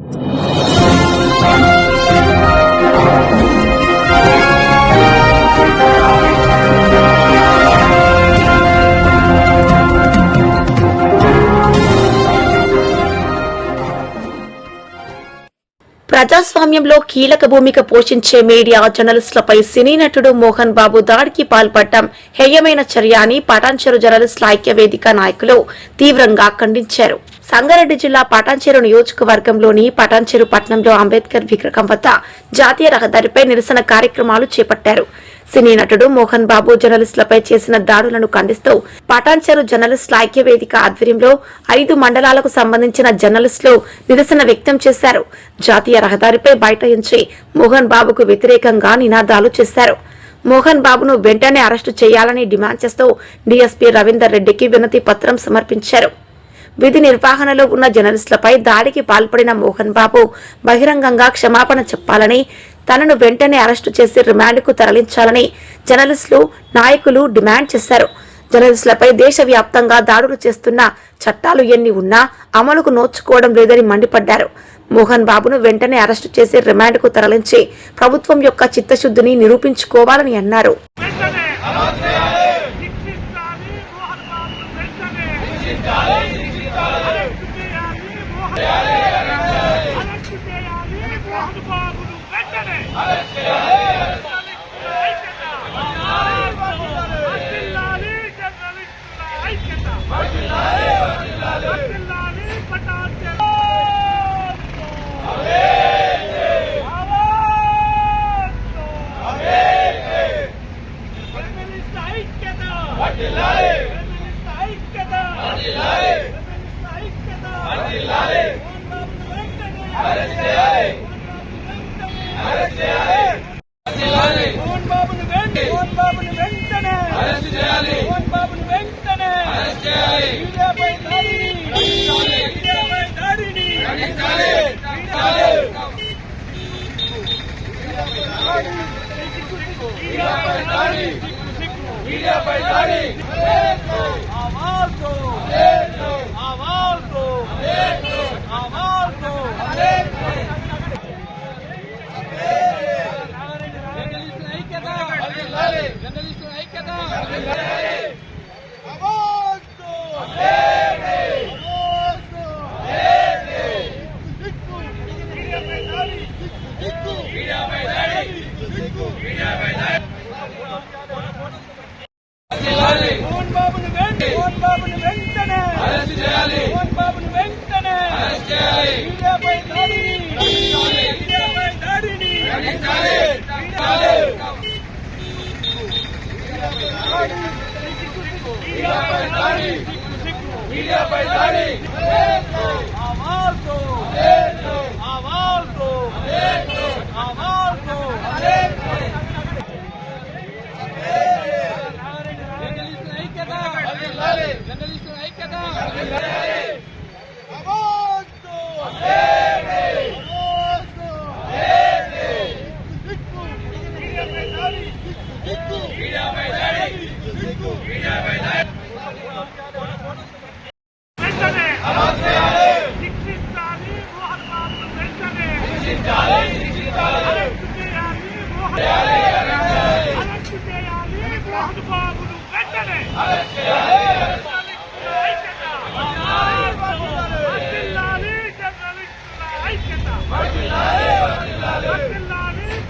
Yeah. ప్రజాస్వామ్యంలో కీలక భూమిక పోషించే మీడియా జర్నలిస్టులపై సినీ నటుడు మోహన్ బాబు దాడికి పాల్పడటం హేయమైన చర్య అని పటాన్చెరు జర్నలిస్టుల ఐక్య వేదిక నాయకులు తీవ్రంగా ఖండించారు. సంగారెడ్డి జిల్లా పటాన్చెరు నియోజకవర్గంలోని పటాన్చెరు పట్టణంలో అంబేద్కర్ విగ్రహం వద్ద జాతీయ రహదారిపై నిరసన కార్యక్రమాలు చేపట్టారు. సినీ నటుడు మోహన్ బాబు జర్నలిస్టులపై చేసిన దాడులను ఖండిస్తూ పటాన్చెరు జర్నలిస్టుల ఐక్య వేదిక ఆధ్వర్యంలో ఐదు మండలాలకు సంబంధించిన జర్నలిస్టులు నిరసన వ్యక్తం చేశారు. జాతీయ రహదారిపై బైఠాయించి మోహన్ బాబుకు వ్యతిరేకంగా నినాదాలు చేశారు. మోహన్ బాబును వెంటనే అరెస్టు చేయాలని డిమాండ్ చేస్తూ డీఎస్పీ రవీందర్ రెడ్డికి వినతి పత్రం సమర్పించారు. విధి నిర్వహణలో ఉన్న జర్నలిస్టులపై దాడికి పాల్పడిన మోహన్ బాబు బహిరంగంగా క్షమాపణ చెప్పాలని తనను వెంటనే అరెస్టు చేసి రిమాండ్కు తరలించాలని జర్నలిస్టులు నాయకులు డిమాండ్ చేశారు. జర్నలిస్టులపై దేశవ్యాప్తంగా దాడులు చేస్తున్న చట్టాలు ఎన్ని ఉన్నా అమలుకు నోచుకోవడం లేదని మండిపడ్డారు. మోహన్ బాబును వెంటనే అరెస్టు చేసి రిమాండ్కు తరలించి ప్రభుత్వం యొక్క చిత్తశుద్ధిని నిరూపించుకోవాలని అన్నారు. వెంటనే శిక్షించాలి మోహన్ బాబు వెంటనే అరెస్టు చేయాలి మోహన్ అరెస్టు చేయాలి మోహన్ బాబును వెంటనే వర్ధిల్లాలి జర్నలిస్టుల ఐక్యత వర్ధిల్లాలి పటాన్చెరు జర్నలిస్ట్ ఐక్యత జర్నలిస్ట్ ఐక్యత జర్నలిస్ట్ ఐక్యత మోహన్ బాబును వెంటనే మోహన్ బాబును వెంటనే మోహన్ బాబును వెంటనే మోహన్ బాబును వెంటనే మీడియాపై దాడిని మీడియాపై దాడిని మీడియాపై దాడి మీడియాపై దాడి ఆవాజ్ దో ఆవాజ్ దో ఆవాజ్ దో జర్నలిస్టుల ఐక్యత జర్నలిస్టుల ఐక్యత ఆవాజ్ దో ఆవాజ్ దో సిక్కు మీడియాపై దాడి సిక్కు మీడియాపై దాడి సిక్కు మీడియాపై దాడి మోహన్ బాబును వెంటనే మోహన్ బాబును వెంటనే. అరెస్ట్ చేయాలి. మోహన్ బాబును వెంటనే. అరెస్ట్ చేయాలి. మీడియాపై దాడిని. మీడియాపై దాడిని. మీడియాపై దాడి. మీడియాపై దాడి. ఆవాజ్ దో ఆవాజ్ దో ఆవాజ్ దో జర్నలిస్టుల ఐక్యత జర్నలిస్టుల ఐక్యత ఆవాజ్ దో ఆవాజ్ దో సిక్కు మీడియాపై దాడి సిక్కు మీడియాపై దాడి సిక్కు మీడియాపై దాడి వెంటనే శిక్షించాలి మోహన్ బాబు వెంటనే శిక్షించాలి అరెస్టు చేయాలి మోహన్ అరెస్టు చేయాలి మోహన్ బాబును వెంటనే వర్ధిల్లాలి జర్నలిస్టుల ఐక్యత వర్ధిల్లాలి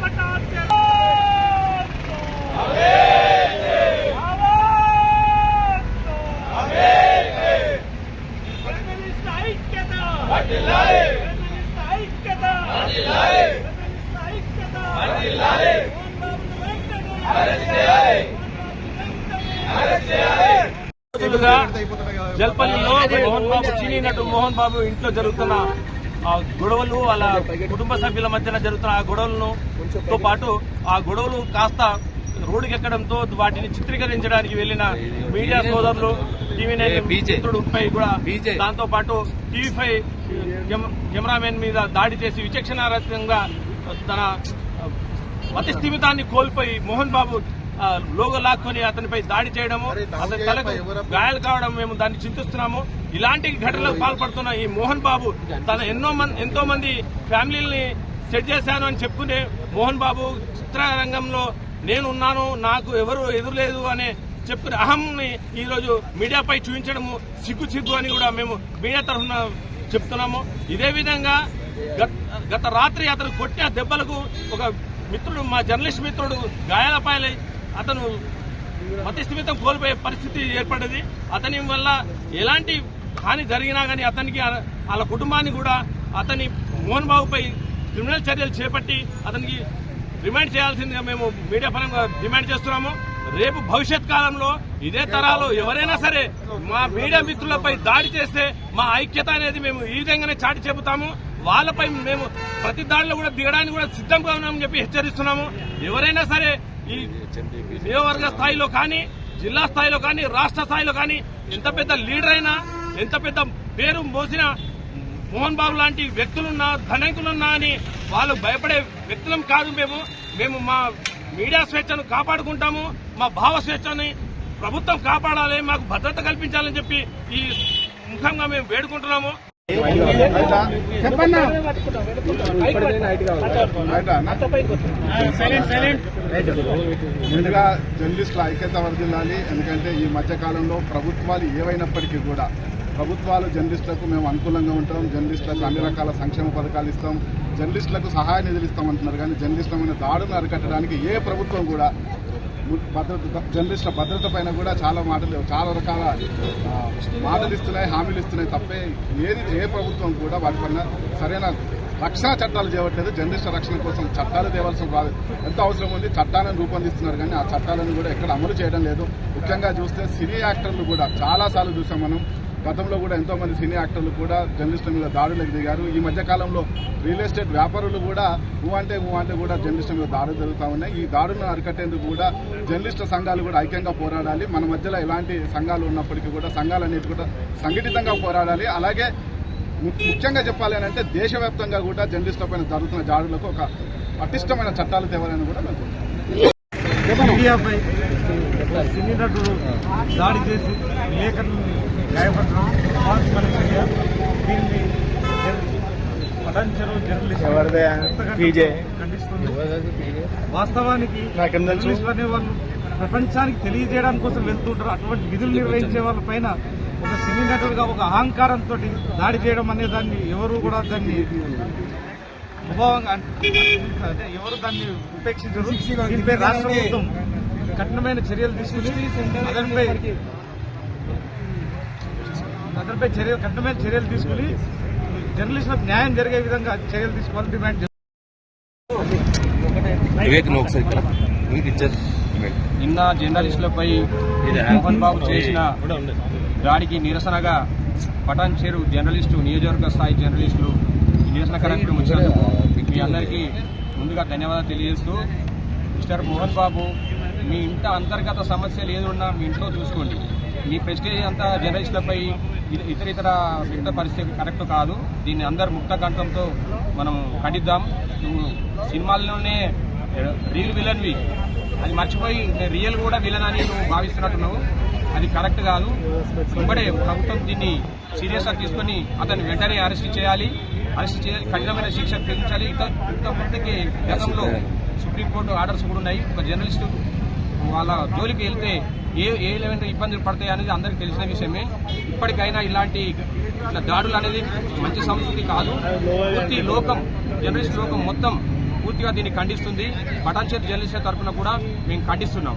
పటాన్చెరు ఆవాజ్ దో జర్నలిస్ట్ ఐక్యత జర్నలిస్ట్ ఐక్యత జర్నలిస్ట్ ఐక్యత మోహన్ బాబును వెంటనే రోజులుగా జల్పల్లిలో మోహన్ బాబు సినీ నటు మోహన్ బాబు ఇంట్లో జరుగుతున్న ఆ గొడవలు వాళ్ళ కుటుంబ సభ్యుల మధ్యన జరుగుతున్న ఆ గొడవలను తో పాటు ఆ గొడవలు కాస్త రోడ్డుకి ఎక్కడంతో వాటిని చిత్రీకరించడానికి వెళ్ళిన మీడియా సోదరులు టీవీ మిత్రుడిపై కూడా దాంతో పాటు టీవీ ఫైవ్ కెమెరామెన్ మీద దాడి చేసి విచక్షణారహితంగా తన మతి స్థిమితాన్ని కోల్పోయి మోహన్ బాబు లోగో లాక్కొని అతనిపై దాడి చేయడము అతని తలకు గాయాలు కావడం మేము దాన్ని చింతిస్తున్నాము. ఇలాంటి ఘటనలకు పాల్పడుతున్న ఈ మోహన్ బాబు తన ఎన్నో మంది ఎంతో మంది ఫ్యామిలీని సెట్ చేశాను అని చెప్పుకునే మోహన్ బాబు చిత్రరంగంలో నేను ఉన్నాను నాకు ఎవరు ఎదురులేదు అనే చెప్పుకునే అహంని ఈ రోజు మీడియాపై చూపించడము సిగ్గు సిగ్గు అని కూడా మేము మీడియా తరఫున చెప్తున్నాము. ఇదే విధంగా గత- గత రాత్రి అతను కొట్టిన దెబ్బలకు ఒక మిత్రుడు మా జర్నలిస్ట్ మిత్రుడు గాయాలపాయలై అతను మతిస్థిమితం కోల్పోయే పరిస్థితి ఏర్పడింది. అతని వల్ల ఎలాంటి హాని జరిగినా కానీ అతనికి వాళ్ళ కుటుంబాన్ని కూడా అతని మోహన్ బాబుపై క్రిమినల్ చర్యలు చేపట్టి అతనికి రిమాండ్ చేయాల్సిందిగా మేము మీడియా పరంగా డిమాండ్ చేస్తున్నాము. రేపు భవిష్యత్ కాలంలో ఇదే తరాలు ఎవరైనా సరే మా మీడియా మిత్రులపై దాడి చేస్తే మా ఐక్యత అనేది మేము ఈ విధంగానే చాటి చెబుతాము. వాళ్ళపై మేము ప్రతి దాడిలో కూడా దిగడానికి కూడా సిద్ధంగా ఉన్నామని చెప్పి హెచ్చరిస్తున్నాము. ఎవరైనా సరే ఈ నియోజకవర్గ స్థాయిలో కానీ జిల్లా స్థాయిలో కానీ రాష్ట్ర స్థాయిలో కానీ ఎంత పెద్ద లీడర్ అయినా ఎంత పెద్ద పేరు మోసిన మోహన్ బాబు లాంటి వ్యక్తులున్నా ధనికులున్నా అని వాళ్ళు భయపడే వ్యక్తులం కాదు మేము. మేము మా మీడియా స్వేచ్ఛను కాపాడుకుంటాము మా భావ స్వేచ్ఛని ప్రభుత్వం కాపాడాలి మాకు భద్రత కల్పించాలని చెప్పి ఈ ముఖంగా మేము వేడుకుంటున్నాము. ముందుగా జర్నలిస్టుల ఐక్యత వర్దిల్లాలి ఎందుకంటే ఈ మధ్య కాలంలో ప్రభుత్వాలు ఏవైనప్పటికీ కూడా ప్రభుత్వాలు జర్నలిస్టులకు మేము అనుకూలంగా ఉంటాం. జర్నలిస్టులకు అన్ని రకాల సంక్షేమ పథకాలు ఇస్తాం. జర్నలిస్టులకు సహాయ నిధులు ఇస్తామంటున్నారు. కానీ జర్నలిస్టుల మీద దాడులను అరికట్టడానికి ఏ ప్రభుత్వం కూడా భద్రత జర్నలిస్టుల భద్రత పైన కూడా చాలా మాటలు చాలా రకాల మాటలు ఇస్తున్నాయి హామీలు ఇస్తున్నాయి తప్పే ఏది ఏ ప్రభుత్వం కూడా వాటిపైన సరైన రక్షణ చట్టాలు చేయట్లేదు. జర్నలిస్టుల రక్షణ కోసం చట్టాలు తేవాల్సిన బా- ఎంత అవసరం ఉంది? చట్టాలను రూపొందిస్తున్నారు కానీ ఆ చట్టాలను కూడా ఎక్కడ అమలు చేయడం లేదు. ముఖ్యంగా చూస్తే సినీ యాక్టర్లు కూడా చాలా సార్లు చూసాం మనం. గతంలో కూడా ఎంతో మంది సినీ యాక్టర్లు కూడా జర్నలిస్టుల మీద దాడులకు దిగారు. ఈ మధ్య కాలంలో రియల్ ఎస్టేట్ వ్యాపారులు కూడా ఊ అంటే ఊ అంటే కూడా జర్నలిస్టుల మీద దాడులు జరుగుతూ ఉన్నాయి. ఈ దాడులను అరికట్టేందుకు కూడా జర్నలిస్టుల సంఘాలు కూడా ఐక్యంగా పోరాడాలి. మన మధ్యలో ఎలాంటి సంఘాలు ఉన్నప్పటికీ కూడా సంఘాలు అనేది కూడా సంఘటితంగా పోరాడాలి. అలాగే ము- ముఖ్యంగా చెప్పాలి అని అంటే దేశవ్యాప్తంగా కూడా జర్నలిస్టుల పైన జరుగుతున్న దాడులకు ఒక పటిష్టమైన చట్టాలు తేవాలని కూడా మేము మీడియాపై సినీ నటుడు దాడి చేసి విలేకరులను గాయపడడం. దీన్ని జర్నలిస్ట్ ఖండిస్తుంది. వాస్తవానికి అనే వాళ్ళు ప్రపంచానికి తెలియజేయడానికి కోసం వెళ్తుంటారు. అటువంటి విధులు నిర్వహించే వాళ్ళ పైన ఒక సినీ నటుడుగా ఒక అహంకారంతో దాడి చేయడం అనే దాన్ని ఎవరు కూడా దాన్ని అంటే ఎవరు దాన్ని ఉపేక్షించరు? రాష్ట్ర ప్రభుత్వం. కఠినమైన చర్యలు తీసుకుని అతనిపై అతనిపై చర్యలు కఠినమైన చర్యలు తీసుకుని జర్నలిస్టులకు న్యాయం జరిగే విధంగా చర్యలు తీసుకోవాలని డిమాండ్ నిన్న జర్నలిస్టులపై మోహన్ బాబు చేసిన దాడికి నిరసనగా పటాన్ చెరు జర్నలిస్టు నియోజకవర్గ స్థాయి జర్నలిస్టులు ఈ నిరసన కార్యక్రమం వచ్చినందుకు మీ అందరికీ ముందుగా ధన్యవాదాలు తెలియజేస్తూ మిస్టర్ మోహన్ బాబు మీ ఇంట అంతర్గత సమస్యలు ఏదున్నా మీ ఇంట్లో చూసుకోండి. మీ ప్రెస్టేజ్ అంతా జర్నలిస్టులపై ఇతర ఇతర వ్యక్త పరిస్థితి కరెక్ట్ కాదు. దీన్ని అందరు ముక్త కంఠంతో మనం ఖండిద్దాం. నువ్వు సినిమాల్లోనే రియల్ విలన్వి అది మర్చిపోయి రియల్ కూడా విలన్ అని నువ్వు భావిస్తున్నట్టున్నావు. అది కరెక్ట్ కాదు. వెంబడే ప్రభుత్వం దీన్ని సీరియస్గా తీసుకొని అతన్ని వెంటనే అరెస్ట్ చేయాలి. అరెస్ట్ చేయాలి కఠినమైన శిక్ష విధించాలి. ఇంత ఇంతమందికి గతంలో సుప్రీంకోర్టు ఆర్డర్స్ కూడా ఉన్నాయి. ఒక జర్నలిస్టు వాళ్ళ జోలికి వెళ్తే ఏ ఏ లెవెల్ ఇబ్బందులు పడతాయి అనేది అందరికీ తెలిసిన విషయమే. ఇప్పటికైనా ఇలాంటి ఇట్లా దాడులు అనేది మంచి సంస్కృతి కాదు. పూర్తి లోకం జర్నలిస్ట్ లోకం మొత్తం పూర్తిగా దీన్ని ఖండిస్తుంది. పటాన్చేతి జర్నలిస్టుల తరఫున కూడా మేము ఖండిస్తున్నాం.